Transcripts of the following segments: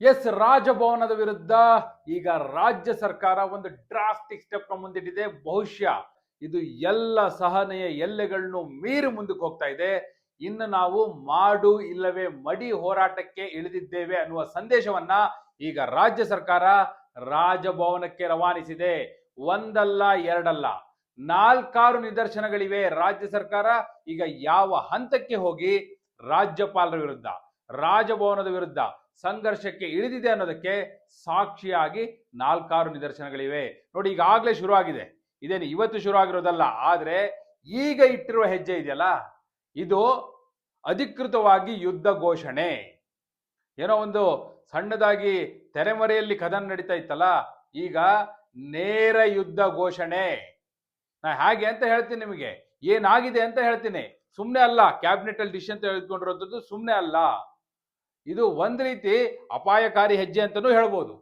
S ರಾಜಭವನದ ವಿರುದ್ಧ ಈಗ ರಾಜ್ಯ ಸರ್ಕಾರ ಒಂದು ಡ್ರಾಸ್ಟಿಕ್ ಸ್ಟೆಪ್ ಮುಂದಿಟ್ಟಿದೆ. ಬಹುಶಃ ಇದು ಎಲ್ಲ ಸಹನೆಯ ಎಲ್ಲೆಗಳನ್ನು ಮೀರಿ ಮುಂದಕ್ಕೆ ಹೋಗ್ತಾ ಇದೆ. ಇನ್ನು ನಾವು ಮಾಡು ಇಲ್ಲವೇ ಮಡಿ ಹೋರಾಟಕ್ಕೆ ಇಳಿದಿದ್ದೇವೆ ಅನ್ನುವ ಸಂದೇಶವನ್ನ ಈಗ ರಾಜ್ಯ ಸರ್ಕಾರ ರಾಜಭವನಕ್ಕೆ ರವಾನಿಸಿದೆ. ಒಂದಲ್ಲ, ಎರಡಲ್ಲ, ನಾಲ್ಕಾರು ನಿದರ್ಶನಗಳಿವೆ. ರಾಜ್ಯ ಸರ್ಕಾರ ಈಗ ಯಾವ ಹಂತಕ್ಕೆ ಹೋಗಿ? ರಾಜ್ಯಪಾಲರ ವಿರುದ್ಧ, ರಾಜಭವನದ ವಿರುದ್ಧ ಸಂಘರ್ಷಕ್ಕೆ ಇಳಿದಿದೆ ಅನ್ನೋದಕ್ಕೆ ಸಾಕ್ಷಿಯಾಗಿ ನಾಲ್ಕಾರು ನಿದರ್ಶನಗಳಿವೆ. ನೋಡಿ, ಈಗಾಗಲೇ ಶುರುವಾಗಿದೆ. ಇದೇನು ಇವತ್ತು ಶುರು ಆಗಿರೋದಲ್ಲ ಆದ್ರೆ ಈಗ ಇಟ್ಟಿರುವ ಹೆಜ್ಜೆ ಇದೆಯಲ್ಲ? ಇದು ಅಧಿಕೃತವಾಗಿ ಯುದ್ಧ ಘೋಷಣೆ. ಏನೋ ಒಂದು ಸಣ್ಣದಾಗಿ ತೆರೆಮರೆಯಲ್ಲಿ ಕದನ ನಡೀತಾ ಇತ್ತಲ್ಲ? ಈಗ ನೇರ ಯುದ್ಧ ಘೋಷಣೆ. ನಾ ಹಾಗೆ ಅಂತ ಹೇಳ್ತೀನಿ ನಿಮಗೆ. ಏನಾಗಿದೆ ಅಂತ ಹೇಳ್ತೀನಿ. ಸುಮ್ಮನೆ ಅಲ್ಲ ಕ್ಯಾಬಿನೆಟ್ ಅಲ್ಲಿ ಡಿಸಿಷನ್ ಹೇಳ್ಕೊಂಡಿರೋದು ಸುಮ್ಮನೆ ಅಲ್ಲ. ಇದು ಒಂದು ರೀತಿ ಅಪಾಯಕಾರಿ ಹೆಜ್ಜೆ ಅಂತಲೂ ಹೇಳ್ಬೋದು.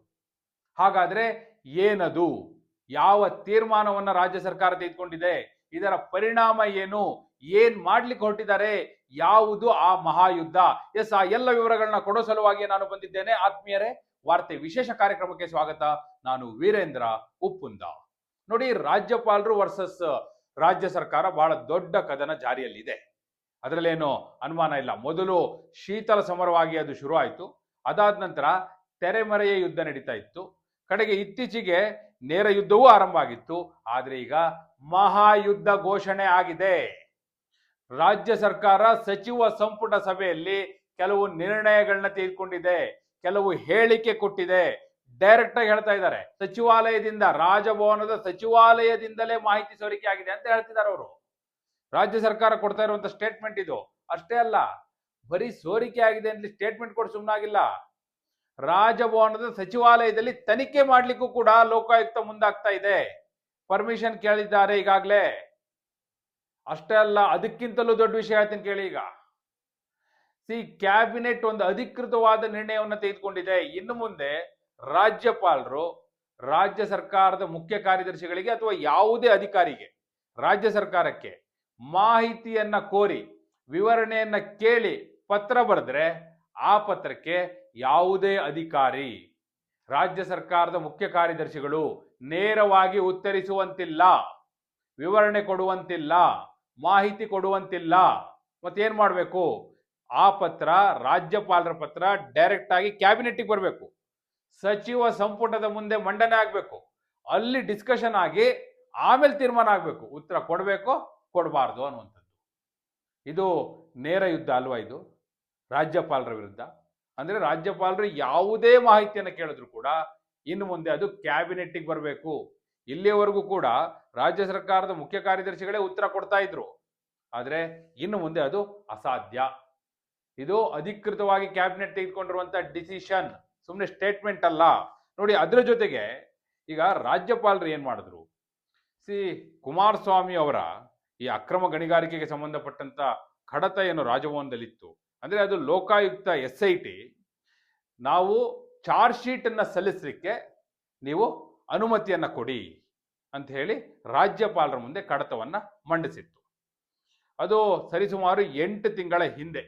ಹಾಗಾದ್ರೆ ಏನದು? ಯಾವ ತೀರ್ಮಾನವನ್ನು ರಾಜ್ಯ ಸರ್ಕಾರ ತೆಗೆದುಕೊಂಡಿದೆ? ಇದರ ಪರಿಣಾಮ ಏನು? ಏನ್ ಮಾಡ್ಲಿಕ್ಕೆ ಹೊರಟಿದ್ದಾರೆ? ಯಾವುದು ಆ ಮಹಾಯುದ್ಧ? ಎಸ್, ಆ ಎಲ್ಲ ವಿವರಗಳನ್ನ ಕೊಡೋ ಸಲುವಾಗಿ ನಾನು ಬಂದಿದ್ದೇನೆ. ಆತ್ಮೀಯರೇ, ವಾರ್ತೆ ವಿಶೇಷ ಕಾರ್ಯಕ್ರಮಕ್ಕೆ ಸ್ವಾಗತ. ನಾನು ವೀರೇಂದ್ರ ಉಪ್ಪುಂದ. ನೋಡಿ, ರಾಜ್ಯಪಾಲರು ವರ್ಸಸ್ ರಾಜ್ಯ ಸರ್ಕಾರ ಬಹಳ ದೊಡ್ಡ ಕದನ ಜಾರಿಯಲ್ಲಿದೆ. ಅದರಲ್ಲೇನು ಅನುಮಾನ ಇಲ್ಲ. ಮೊದಲು ಶೀತಲ ಸಮರವಾಗಿ ಅದು ಶುರು ಆಯಿತು ಅದಾದ ನಂತರ ತೆರೆಮರೆಯ ಯುದ್ಧ ನಡೀತಾ ಇತ್ತು. ಕಡೆಗೆ ಇತ್ತೀಚೆಗೆ ನೇರ ಯುದ್ಧವೂ ಆರಂಭ ಆಗಿತ್ತು ಆದರೆ ಈಗ ಮಹಾಯುದ್ಧ ಘೋಷಣೆ ಆಗಿದೆ. ರಾಜ್ಯ ಸರ್ಕಾರ ಸಚಿವ ಸಂಪುಟ ಸಭೆಯಲ್ಲಿ ಕೆಲವು ನಿರ್ಣಯಗಳನ್ನ ತೆಗೆದುಕೊಂಡಿದೆ ಕೆಲವು ಹೇಳಿಕೆ ಕೊಟ್ಟಿದೆ. ಡೈರೆಕ್ಟ್ ಆಗಿ ಹೇಳ್ತಾ ಇದ್ದಾರೆ. ಸಚಿವಾಲಯದಿಂದ, ರಾಜಭವನದ ಸಚಿವಾಲಯದಿಂದಲೇ ಮಾಹಿತಿ ಸೋರಿಕೆ ಆಗಿದೆ ಅಂತ ಹೇಳ್ತಿದ್ದಾರೆ ಅವರು. ರಾಜ್ಯ ಸರ್ಕಾರ ಕೊಡ್ತಾ ಇರುವಂತ ಸ್ಟೇಟ್ಮೆಂಟ್ ಇದು. ಅಷ್ಟೇ ಅಲ್ಲ, ಬರೀ ಸೋರಿಕೆ ಆಗಿದೆ ಅಂತ ಸ್ಟೇಟ್ಮೆಂಟ್ ಕೊಟ್ಟು ಸುಮ್ಮನಾಗಿಲ್ಲ ರಾಜಭವನದ ಸಚಿವಾಲಯದಲ್ಲಿ ತನಿಖೆ ಮಾಡ್ಲಿಕ್ಕೂ ಕೂಡ ಲೋಕಾಯುಕ್ತ ಮುಂದಾಗ್ತಾ ಇದೆ. ಪರ್ಮಿಷನ್ ಕೇಳಿದ್ದಾರೆ ಈಗಾಗಲೇ. ಅಷ್ಟೇ ಅಲ್ಲ, ಅದಕ್ಕಿಂತಲೂ ದೊಡ್ಡ ವಿಷಯ ಹೇಳ್ತೀನಿ ಕೇಳಿ ಈಗ. ಸಿ, ಕ್ಯಾಬಿನೆಟ್ ಒಂದು ಅಧಿಕೃತವಾದ ನಿರ್ಣಯವನ್ನು ತೆಗೆದುಕೊಂಡಿದೆ. ಇನ್ನು ಮುಂದೆ ರಾಜ್ಯಪಾಲರು, ರಾಜ್ಯ ಸರ್ಕಾರದ ಮುಖ್ಯ ಕಾರ್ಯದರ್ಶಿಗಳಿಗೆ ಅಥವಾ ಯಾವುದೇ ಅಧಿಕಾರಿಗೆ, ರಾಜ್ಯ ಸರ್ಕಾರಕ್ಕೆ ಮಾಹಿತಿಯನ್ನ ಕೋರಿ, ವಿವರಣೆಯನ್ನು ಕೇಳಿ ಪತ್ರ ಬರೆದ್ರೆ ಆ ಪತ್ರಕ್ಕೆ ಯಾವುದೇ ಅಧಿಕಾರಿ, ರಾಜ್ಯ ಸರ್ಕಾರದ ಮುಖ್ಯ ಕಾರ್ಯದರ್ಶಿಗಳು ನೇರವಾಗಿ ಉತ್ತರಿಸುವಂತಿಲ್ಲ, ವಿವರಣೆ ಕೊಡುವಂತಿಲ್ಲ, ಮಾಹಿತಿ ಕೊಡುವಂತಿಲ್ಲ. ಮತ್ತೇನ್ ಮಾಡಬೇಕು? ಆ ಪತ್ರ, ರಾಜ್ಯಪಾಲರ ಪತ್ರ ಡೈರೆಕ್ಟ್ ಆಗಿ ಕ್ಯಾಬಿನೆಟ್ಗೆ ಬರಬೇಕು. ಸಚಿವ ಸಂಪುಟದ ಮುಂದೆ ಮಂಡನೆ ಆಗಬೇಕು. ಅಲ್ಲಿ ಡಿಸ್ಕಷನ್ ಆಗಿ ಆಮೇಲೆ ತೀರ್ಮಾನ ಆಗಬೇಕು. ಉತ್ತರ ಕೊಡಬೇಕೋ? ಕೊಡಬಾರ್ದು ಅನ್ನುವಂಥದ್ದು. ಇದು ನೇರ ಯುದ್ಧ ಅಲ್ವಾ ಇದು? ರಾಜ್ಯಪಾಲರ ವಿರುದ್ಧ. ಅಂದರೆ ರಾಜ್ಯಪಾಲರು ಯಾವುದೇ ಮಾಹಿತಿಯನ್ನು ಕೇಳಿದ್ರು ಕೂಡ ಇನ್ನು ಮುಂದೆ ಅದು ಕ್ಯಾಬಿನೆಟ್ಗೆ ಬರಬೇಕು. ಇಲ್ಲಿಯವರೆಗೂ ಕೂಡ ರಾಜ್ಯ ಸರ್ಕಾರದ ಮುಖ್ಯ ಕಾರ್ಯದರ್ಶಿಗಳೇ ಉತ್ತರ ಕೊಡ್ತಾ ಇದ್ರು. ಆದರೆ ಇನ್ನು ಮುಂದೆ ಅದು ಅಸಾಧ್ಯ. ಇದು ಅಧಿಕೃತವಾಗಿ ಕ್ಯಾಬಿನೆಟ್ ತೆಗೆದುಕೊಂಡಿರುವಂಥ ಡಿಸಿಷನ್. ಸುಮ್ಮನೆ ಸ್ಟೇಟ್ಮೆಂಟ್ ಅಲ್ಲ. ನೋಡಿ, ಅದರ ಜೊತೆಗೆ ಈಗ ರಾಜ್ಯಪಾಲರು ಏನು ಮಾಡಿದ್ರು? ಸಿ ಕುಮಾರಸ್ವಾಮಿ ಅವರ ಈ ಅಕ್ರಮ ಗಣಿಗಾರಿಕೆಗೆ ಸಂಬಂಧಪಟ್ಟಂತ ಕಡತ ಏನು ರಾಜಭವನದಲ್ಲಿತ್ತು. ಅಂದ್ರೆ ಅದು ಲೋಕಾಯುಕ್ತ ಎಸ್ ಐ ಟಿ ನಾವು ಚಾರ್ಜ್ ಶೀಟ್ ಅನ್ನ ಸಲ್ಲಿಸಲಿಕ್ಕೆ ನೀವು ಅನುಮತಿಯನ್ನ ಕೊಡಿ ಅಂತ ಹೇಳಿ ರಾಜ್ಯಪಾಲರ ಮುಂದೆ ಕಡತವನ್ನ ಮಂಡಿಸಿತ್ತು. ಅದು ಸರಿಸುಮಾರು ಎಂಟು ತಿಂಗಳ ಹಿಂದೆ,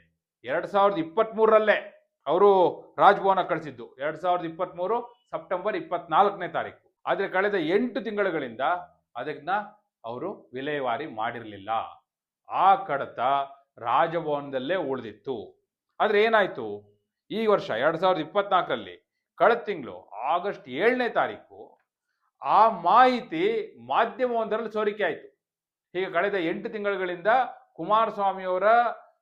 ಎರಡ್ ಸಾವಿರದ ಇಪ್ಪತ್ತ್ ಮೂರರಲ್ಲೇ ಅವರು ರಾಜಭವನ ಕಳಿಸಿದ್ದು. ಎರಡ್ ಸಾವಿರದ ಇಪ್ಪತ್ತ್ ಮೂರು ಸೆಪ್ಟೆಂಬರ್ ಇಪ್ಪತ್ನಾಲ್ಕನೇ ತಾರೀಕು. ಆದ್ರೆ ಕಳೆದ ಎಂಟು ತಿಂಗಳುಗಳಿಂದ ಅದನ್ನ ಅವರು ವಿಲೇವಾರಿ ಮಾಡಿರಲಿಲ್ಲ. ಆ ಕಡತ ರಾಜಭವನದಲ್ಲೇ ಉಳಿದಿತ್ತು. ಆದರೆ ಏನಾಯ್ತು? ಈ ವರ್ಷ ಎರಡು ಸಾವಿರದ ಇಪ್ಪತ್ನಾಲ್ಕರಲ್ಲಿ ಕಳೆದ ತಿಂಗಳು ಆಗಸ್ಟ್ ಏಳನೇ ತಾರೀಕು ಆ ಮಾಹಿತಿ ಮಾಧ್ಯಮವೊಂದರಲ್ಲಿ ಸೋರಿಕೆ ಆಯಿತು. ಹೀಗೆ ಕಳೆದ ಎಂಟು ತಿಂಗಳುಗಳಿಂದ ಕುಮಾರಸ್ವಾಮಿಯವರ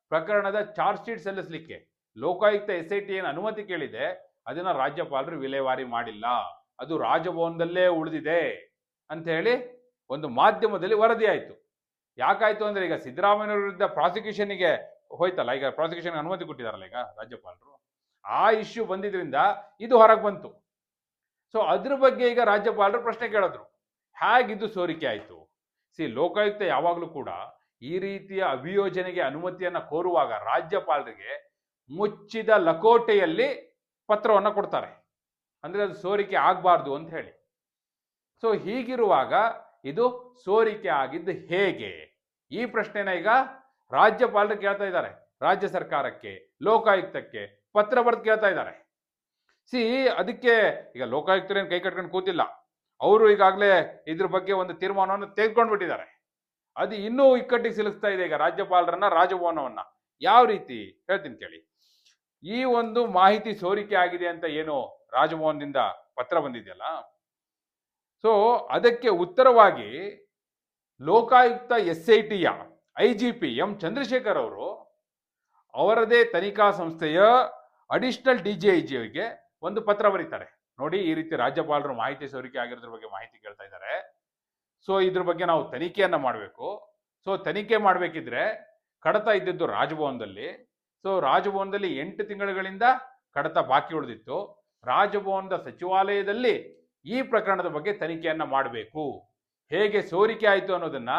ಪ್ರಕರಣದ ಚಾರ್ಜ್ ಶೀಟ್ ಸಲ್ಲಿಸಲಿಕ್ಕೆ ಲೋಕಾಯುಕ್ತ ಎಸ್ ಐ ಟಿ ಏನು ಅನುಮತಿ ಕೇಳಿದೆ. ಅದನ್ನ ರಾಜ್ಯಪಾಲರು ವಿಲೇವಾರಿ ಮಾಡಿಲ್ಲ. ಅದು ರಾಜಭವನದಲ್ಲೇ ಉಳಿದಿದೆ ಅಂತ ಹೇಳಿ ಒಂದು ಮಾಧ್ಯಮದಲ್ಲಿ ವರದಿ ಆಯಿತು. ಯಾಕಾಯ್ತು ಅಂದ್ರೆ ಈಗ ಸಿದ್ದರಾಮಯ್ಯ ವಿರುದ್ಧ ಪ್ರಾಸಿಕ್ಯೂಷನ್ಗೆ ಹೋಯ್ತಲ್ಲ, ಈಗ ಪ್ರಾಸಿಕ್ಯೂಷನ್ ಅನುಮತಿ ಕೊಟ್ಟಿದಾರಲ್ಲ ಈಗ ರಾಜ್ಯಪಾಲರು. ಆ ಇಶ್ಯೂ ಬಂದಿದ್ರಿಂದ ಇದು ಹೊರಗೆ ಬಂತು. ಸೊ ಅದ್ರ ಬಗ್ಗೆ ಈಗ ರಾಜ್ಯಪಾಲರು ಪ್ರಶ್ನೆ ಕೇಳಿದ್ರು. ಹೇಗಿದ್ದು ಸೋರಿಕೆ ಆಯಿತು? ಸಿ, ಲೋಕಾಯುಕ್ತ ಯಾವಾಗಲೂ ಕೂಡ ಈ ರೀತಿಯ ಅಭಿಯೋಜನೆಗೆ ಅನುಮತಿಯನ್ನು ಕೋರುವಾಗ ರಾಜ್ಯಪಾಲರಿಗೆ ಮುಚ್ಚಿದ ಲಕೋಟೆಯಲ್ಲಿ ಪತ್ರವನ್ನು ಕೊಡ್ತಾರೆ. ಅಂದರೆ ಅದು ಸೋರಿಕೆ ಆಗಬಾರ್ದು ಅಂತ ಹೇಳಿ. ಸೊ ಹೀಗಿರುವಾಗ ಇದು ಸೋರಿಕೆ ಆಗಿದ್ದು ಹೇಗೆ? ಈ ಪ್ರಶ್ನೆನ ಈಗ ರಾಜ್ಯಪಾಲರು ಕೇಳ್ತಾ ಇದ್ದಾರೆ, ರಾಜ್ಯ ಸರ್ಕಾರಕ್ಕೆ, ಲೋಕಾಯುಕ್ತಕ್ಕೆ ಪತ್ರ ಬರೆದು ಕೇಳ್ತಾ ಇದ್ದಾರೆ. ಸಿ, ಅದಕ್ಕೆ ಈಗ ಲೋಕಾಯುಕ್ತರೇನು ಕೈ ಕಟ್ಕೊಂಡು ಕೂತಿಲ್ಲ. ಅವರು ಈಗಾಗಲೇ ಇದ್ರ ಬಗ್ಗೆ ಒಂದು ತೀರ್ಮಾನವನ್ನು ತೆಗೆದುಕೊಂಡು ಬಿಟ್ಟಿದ್ದಾರೆ ಅದು ಇನ್ನೂ ಇಕ್ಕಟ್ಟಿಗೆ ಸಿಲುಕ್ತಾ ಇದೆ ಈಗ ರಾಜ್ಯಪಾಲರನ್ನ, ರಾಜಭವನವನ್ನ. ಯಾವ ರೀತಿ? ಹೇಳ್ತೀನಿ ಕೇಳಿ. ಈ ಒಂದು ಮಾಹಿತಿ ಸೋರಿಕೆ ಆಗಿದೆ ಅಂತ ಏನು ರಾಜಭವನದಿಂದ ಪತ್ರ ಬಂದಿದೆಯಲ್ಲ? ಸೊ ಅದಕ್ಕೆ ಉತ್ತರವಾಗಿ Lokayukta S I ಟಿಯ I G P M Chandrashekar ಅವರು ಅವರದೇ ತನಿಖಾ ಸಂಸ್ಥೆಯ ಅಡಿಷನಲ್ ಡಿ ಜಿ ಐ ಜಿಗೆ ಒಂದು ಪತ್ರ ಬರೀತಾರೆ. ನೋಡಿ ಈ ರೀತಿ ರಾಜ್ಯಪಾಲರು ಮಾಹಿತಿ ಸೋರಿಕೆ ಆಗಿರೋದ್ರ ಬಗ್ಗೆ ಮಾಹಿತಿ ಕೇಳ್ತಾ ಇದ್ದಾರೆ. ಸೊ ಇದ್ರ ಬಗ್ಗೆ ನಾವು ತನಿಖೆಯನ್ನ ಮಾಡಬೇಕು. ಸೊ ತನಿಖೆ ಮಾಡಬೇಕಿದ್ರೆ ಕಡತ ಇದ್ದಿದ್ದು ರಾಜಭವನದಲ್ಲಿ. ಸೊ ರಾಜಭವನದಲ್ಲಿ ಎಂಟು ತಿಂಗಳುಗಳಿಂದ ಕಡತ ಬಾಕಿ ಉಳಿದಿತ್ತು. ರಾಜಭವನದ ಸಚಿವಾಲಯದಲ್ಲಿ ಈ ಪ್ರಕರಣದ ಬಗ್ಗೆ ತನಿಖೆಯನ್ನ ಮಾಡಬೇಕು. ಹೇಗೆ ಸೋರಿಕೆ ಆಯಿತು ಅನ್ನೋದನ್ನ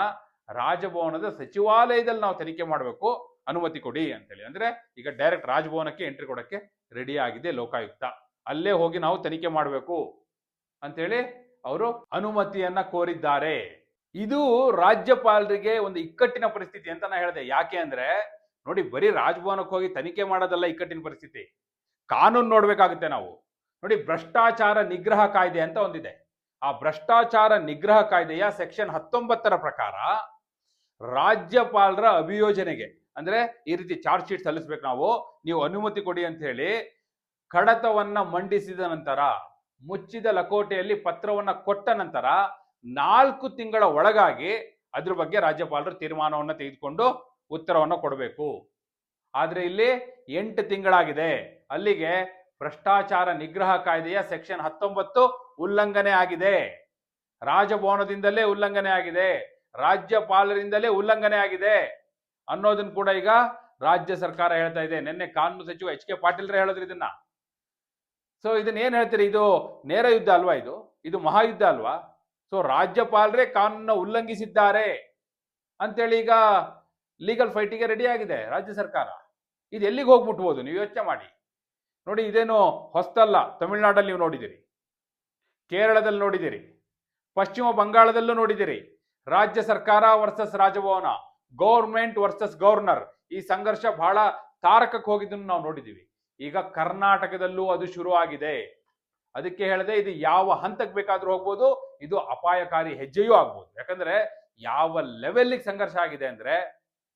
ರಾಜಭವನದ ಸಚಿವಾಲಯದಲ್ಲಿ ನಾವು ತನಿಖೆ ಮಾಡಬೇಕು. ಅನುಮತಿ ಕೊಡಿ ಅಂತೇಳಿ. ಅಂದ್ರೆ ಈಗ ಡೈರೆಕ್ಟ್ ರಾಜಭವನಕ್ಕೆ ಎಂಟ್ರಿ ಕೊಡಕ್ಕೆ ರೆಡಿ ಆಗಿದೆ ಲೋಕಾಯುಕ್ತ. ಅಲ್ಲೇ ಹೋಗಿ ನಾವು ತನಿಖೆ ಮಾಡಬೇಕು ಅಂತೇಳಿ ಅವರು ಅನುಮತಿಯನ್ನ ಕೋರಿದ್ದಾರೆ. ಇದು ರಾಜ್ಯಪಾಲರಿಗೆ ಒಂದು ಇಕ್ಕಟ್ಟಿನ ಪರಿಸ್ಥಿತಿ ಅಂತ ನಾ ಹೇಳಿದೆ. ಯಾಕೆ ಅಂದ್ರೆ ನೋಡಿ ಬರೀ ರಾಜಭವನಕ್ಕೆ ಹೋಗಿ ತನಿಖೆ ಮಾಡೋದಲ್ಲ ಇಕ್ಕಟ್ಟಿನ ಪರಿಸ್ಥಿತಿ. ಕಾನೂನು ನೋಡ್ಬೇಕಾಗುತ್ತೆ ನಾವು. ನೋಡಿ ಭ್ರಷ್ಟಾಚಾರ ನಿಗ್ರಹ ಕಾಯ್ದೆ ಅಂತ ಒಂದಿದೆ. ಆ ಭ್ರಷ್ಟಾಚಾರ ನಿಗ್ರಹ ಕಾಯ್ದೆಯ ಸೆಕ್ಷನ್ ಹತ್ತೊಂಬತ್ತರ ಪ್ರಕಾರ ರಾಜ್ಯಪಾಲರ ಅಭಿಯೋಜನೆಗೆ, ಅಂದ್ರೆ ಈ ರೀತಿ ಚಾರ್ಜ್ ಶೀಟ್ ಸಲ್ಲಿಸ್ಬೇಕು ನಾವು, ನೀವು ಅನುಮತಿ ಕೊಡಿ ಅಂತ ಹೇಳಿ ಕಡತವನ್ನ ಮಂಡಿಸಿದ ನಂತರ, ಮುಚ್ಚಿದ ಲಕೋಟೆಯಲ್ಲಿ ಪತ್ರವನ್ನ ಕೊಟ್ಟ ನಂತರ ನಾಲ್ಕು ತಿಂಗಳ ಒಳಗಾಗಿ ಅದ್ರ ಬಗ್ಗೆ ರಾಜ್ಯಪಾಲರು ತೀರ್ಮಾನವನ್ನು ತೆಗೆದುಕೊಂಡು ಉತ್ತರವನ್ನ ಕೊಡಬೇಕು. ಆದ್ರೆ ಇಲ್ಲಿ ಎಂಟು ತಿಂಗಳಾಗಿದೆ. ಅಲ್ಲಿಗೆ ಭ್ರಷ್ಟಾಚಾರ ನಿಗ್ರಹ ಕಾಯ್ದೆಯ ಸೆಕ್ಷನ್ ಹತ್ತೊಂಬತ್ತು ಉಲ್ಲಂಘನೆ ಆಗಿದೆ. ರಾಜಭವನದಿಂದಲೇ ಉಲ್ಲಂಘನೆ ಆಗಿದೆ. ರಾಜ್ಯಪಾಲರಿಂದಲೇ ಉಲ್ಲಂಘನೆ ಆಗಿದೆ. ಅನ್ನೋದನ್ನ ಕೂಡ ಈಗ ರಾಜ್ಯ ಸರ್ಕಾರ ಹೇಳ್ತಾ ಇದೆ. ನಿನ್ನೆ ಕಾನೂನು ಸಚಿವ ಎಚ್ ಕೆ ಪಾಟೀಲ್ರೇ ಹೇಳಿದ್ರು ಇದನ್ನ. ಸೊ ಇದನ್ನ ಏನ್ ಹೇಳ್ತೀರಿ? ಇದು ನೇರ ಯುದ್ಧ ಅಲ್ವಾ ಇದು? ಇದು ಮಹಾಯುದ್ಧ ಅಲ್ವಾ? ಸೊ ರಾಜ್ಯಪಾಲರೇ ಕಾನೂನ ಉಲ್ಲಂಘಿಸಿದ್ದಾರೆ. ಅಂತೇಳಿ ಈಗ ಲೀಗಲ್ ಫೈಟಿಗೆ ರೆಡಿ ಆಗಿದೆ ರಾಜ್ಯ ಸರ್ಕಾರ. ಇದು ಎಲ್ಲಿಗೆ ಹೋಗ್ಬಿಟ್ಬೋದು? ನೀವು ಯೋಚನೆ ಮಾಡಿ. ನೋಡಿ, ಇದೇನು ಹೊಸ್ತಲ್ಲ. ತಮಿಳುನಾಡಲ್ಲಿ ನೀವು ನೋಡಿದಿರಿ ಕೇರಳದಲ್ಲಿ ನೋಡಿದಿರಿ ಪಶ್ಚಿಮ ಬಂಗಾಳದಲ್ಲೂ ನೋಡಿದಿರಿ ರಾಜ್ಯ ಸರ್ಕಾರ versus Raj Bhavan government versus governor ಈ ಸಂಘರ್ಷ ಬಹಳ ತಾರಕಕ್ಕೆ ಹೋಗಿದ್ದನ್ನು ನಾವು ನೋಡಿದ್ದೀವಿ. ಈಗ ಕರ್ನಾಟಕದಲ್ಲೂ ಅದು ಶುರು ಆಗಿದೆ ಅದಕ್ಕೆ ಹೇಳದೆ ಇದು ಯಾವ ಹಂತಕ್ಕೆ ಬೇಕಾದ್ರೂ ಹೋಗ್ಬೋದು, ಇದು ಅಪಾಯಕಾರಿ ಹೆಜ್ಜೆಯೂ ಆಗ್ಬೋದು. ಯಾಕಂದ್ರೆ ಯಾವ ಲೆವೆಲ್ಗೆ ಸಂಘರ್ಷ ಆಗಿದೆ ಅಂದ್ರೆ,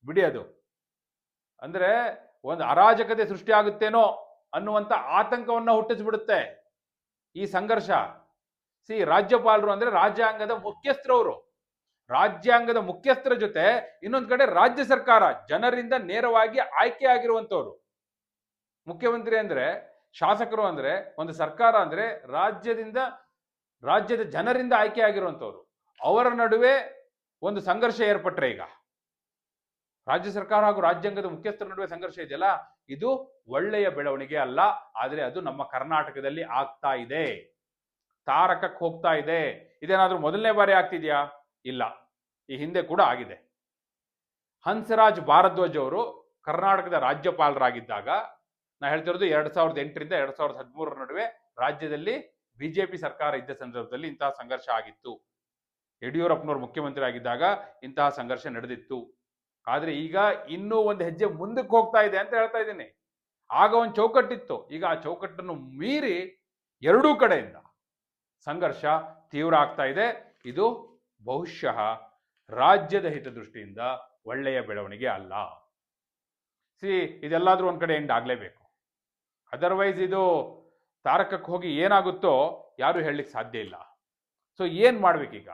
ಬಿಡಿ ಅದು. ಅಂದ್ರೆ ಒಂದು ಅರಾಜಕತೆ ಸೃಷ್ಟಿ ಆಗುತ್ತೇನೋ ಅನ್ನುವಂತ ಆತಂಕವನ್ನ ಹುಟ್ಟಿಸ್ಬಿಡುತ್ತೆ. ಈ ಸಂಘರ್ಷ. ಸಿ, ರಾಜ್ಯಪಾಲರು ಅಂದ್ರೆ ರಾಜ್ಯಾಂಗದ ಮುಖ್ಯಸ್ಥರವರು. ರಾಜ್ಯಾಂಗದ ಮುಖ್ಯಸ್ಥರ ಜೊತೆ ಇನ್ನೊಂದು ಕಡೆ ರಾಜ್ಯ ಸರ್ಕಾರ ಜನರಿಂದ ನೇರವಾಗಿ ಆಯ್ಕೆ ಆಗಿರುವಂಥವ್ರು. ಮುಖ್ಯಮಂತ್ರಿ ಅಂದ್ರೆ, ಶಾಸಕರು ಅಂದ್ರೆ, ಒಂದು ಸರ್ಕಾರ ಅಂದ್ರೆ ರಾಜ್ಯದಿಂದ, ರಾಜ್ಯದ ಜನರಿಂದ ಆಯ್ಕೆ ಆಗಿರುವಂಥವ್ರು. ಅವರ ನಡುವೆ ಒಂದು ಸಂಘರ್ಷ ಏರ್ಪಟ್ರೆ ಈಗ. ರಾಜ್ಯ ಸರ್ಕಾರ ಹಾಗೂ ರಾಜ್ಯಾಂಗದ ಮುಖ್ಯಸ್ಥರ ನಡುವೆ ಸಂಘರ್ಷ ಇದೆಯಲ್ಲ? ಇದು ಒಳ್ಳೆಯ ಬೆಳವಣಿಗೆ ಅಲ್ಲ, ಆದರೆ ಅದು ನಮ್ಮ ಕರ್ನಾಟಕದಲ್ಲಿ ಆಗ್ತಾ ಇದೆ. ತಾರಕಕ್ಕೆ ಹೋಗ್ತಾ ಇದೆ. ಇದೇನಾದ್ರೂ ಮೊದಲನೇ ಬಾರಿ ಆಗ್ತಿದ್ಯಾ? ಇಲ್ಲ. ಈ ಹಿಂದೆ ಕೂಡ ಆಗಿದೆ. ಹಂಸರಾಜ್ ಭಾರದ್ವಾಜ್ ಅವರು ಕರ್ನಾಟಕದ ರಾಜ್ಯಪಾಲರಾಗಿದ್ದಾಗ, ನಾ ಹೇಳ್ತಿರೋದು ಎರಡ್ ಸಾವಿರದ ಎಂಟರಿಂದ ಎರಡ್ ಸಾವಿರದ ಹದಿಮೂರರ ನಡುವೆ ರಾಜ್ಯದಲ್ಲಿ ಬಿಜೆಪಿ ಸರ್ಕಾರ ಇದ್ದ ಸಂದರ್ಭದಲ್ಲಿ ಇಂತಹ ಸಂಘರ್ಷ ಆಗಿತ್ತು. ಯಡಿಯೂರಪ್ಪನವರು ಮುಖ್ಯಮಂತ್ರಿ ಆಗಿದ್ದಾಗ ಇಂತಹ ಸಂಘರ್ಷ ನಡೆದಿತ್ತು. ಆದ್ರೆ ಈಗ ಇನ್ನೂ ಒಂದು ಹೆಜ್ಜೆ ಮುಂದಕ್ಕೆ ಹೋಗ್ತಾ ಇದೆ ಅಂತ ಹೇಳ್ತಾ ಇದ್ದೀನಿ. ಆಗ ಒಂದು ಚೌಕಟ್ಟಿತ್ತು. ಈಗ ಆ ಚೌಕಟ್ಟನ್ನು ಮೀರಿ ಎರಡೂ ಕಡೆಯಿಂದ ಸಂಘರ್ಷ ತೀವ್ರ ಆಗ್ತಾ ಇದೆ. ಇದು ಬಹುಶಃ ರಾಜ್ಯದ ಹಿತದೃಷ್ಟಿಯಿಂದ ಒಳ್ಳೆಯ ಬೆಳವಣಿಗೆ ಅಲ್ಲ. ಸಿ, ಇದೆಲ್ಲಾದ್ರೂ ಒಂದು ಕಡೆ ಎಂಡ್ ಆಗ್ಲೇಬೇಕು. ಅದರ್ವೈಸ್ ಇದು ತಾರಕಕ್ಕೆ ಹೋಗಿ ಏನಾಗುತ್ತೋ ಯಾರು ಹೇಳಲಿಕ್ಕೆ ಸಾಧ್ಯ ಇಲ್ಲ. ಸೊ ಏನ್ ಮಾಡ್ಬೇಕೀಗ?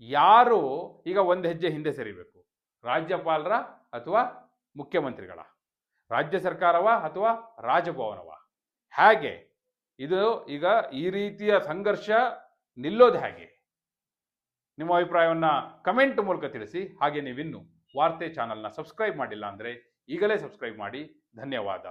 ಯಾರು ಈಗ ಒಂದು ಹೆಜ್ಜೆ ಹಿಂದೆ ಸರಿಬೇಕು? ರಾಜ್ಯಪಾಲರ ಅಥವಾ ಮುಖ್ಯಮಂತ್ರಿಗಳ, ರಾಜ್ಯ ಸರ್ಕಾರವ ಅಥವಾ ರಾಜಭವನವ. ಹೇಗೆ ಇದು ಈಗ ಈ ರೀತಿಯ ಸಂಘರ್ಷ ನಿಲ್ಲೋದು ಹೇಗೆ? ನಿಮ್ಮ ಅಭಿಪ್ರಾಯವನ್ನು ಕಮೆಂಟ್ ಮೂಲಕ ತಿಳಿಸಿ. ಹಾಗೆ ನೀವಿನ್ನು ವಾರ್ತೆ ಚಾನಲ್ನ ಸಬ್ಸ್ಕ್ರೈಬ್ ಮಾಡಿಲ್ಲ ಅಂದರೆ ಈಗಲೇ ಸಬ್ಸ್ಕ್ರೈಬ್ ಮಾಡಿ. ಧನ್ಯವಾದ.